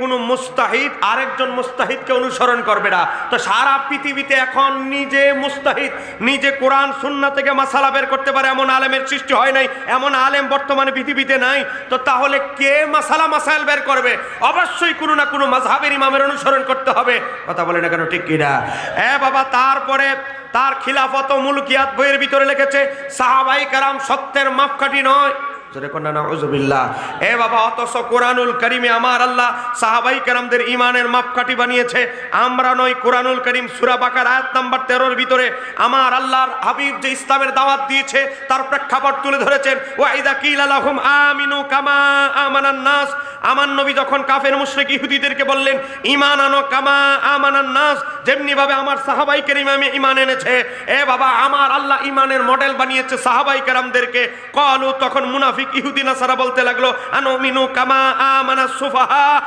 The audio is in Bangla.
কোনো মুস্তাহিদ আরেকজন মুস্তাহিদকে অনুসরণ করবে না। তো সারা পৃথিবীতে এখন নিজে মুস্তাহিদ, নিজে কোরআন, সুন্না থেকে মাসালা বের করতে পারে এমন আলেমের সৃষ্টি হয় নাই, এমন আলেম বর্তমানে পৃথিবীতে নাই। তো তাহলে কে মাসালা, মাসাইল বের করবে? অবশ্যই কোনো না কোনো মাঝহাবের ইমামের অনুসরণ করতে হবে। কথা বলে না কেন, ঠিক কিনা? হ্যাঁ বাবা, তারপরে তার খিলাফত মুলকিয়াত বইয়ের ভিতরে লিখেছে, সাহাবাই কারাম সত্যের মাপকাঠি নয়। এ বাবা, অথচ কোরআনুল করিমে আমার আল্লাহ সাহাবাই কেরামদের ইমানের মাপকাঠি বানিয়েছে। আমরা নই কোরআনুল করিম সুরা বাকার আয়াত নাম্বার তেরোর ভিতরে আমার আল্লাহর হাবিব দাওয়াত দিয়েছে, তার প্রেক্ষাপট তুলে ধরেছেন ওয়াইদা কিল আলাহুম আমিনু কামা আমানান আমার নবী যখন কাফের মুশ্রিক ইহুদিদেরকে বললেন ইমান আনো কামা আমানান নাস যেমনি ভাবে আমার সাহাবাই কেরিমামে ইমান এনেছে, এ বাবা, আমার আল্লাহ ইমানের মডেল বানিয়েছে সাহাবাই কেরামদেরকে। কলু, তখন মুনাফিক ইহুদি নাসারা বলতে লাগল, আনো মিনু কামা আমানা সুফাহা।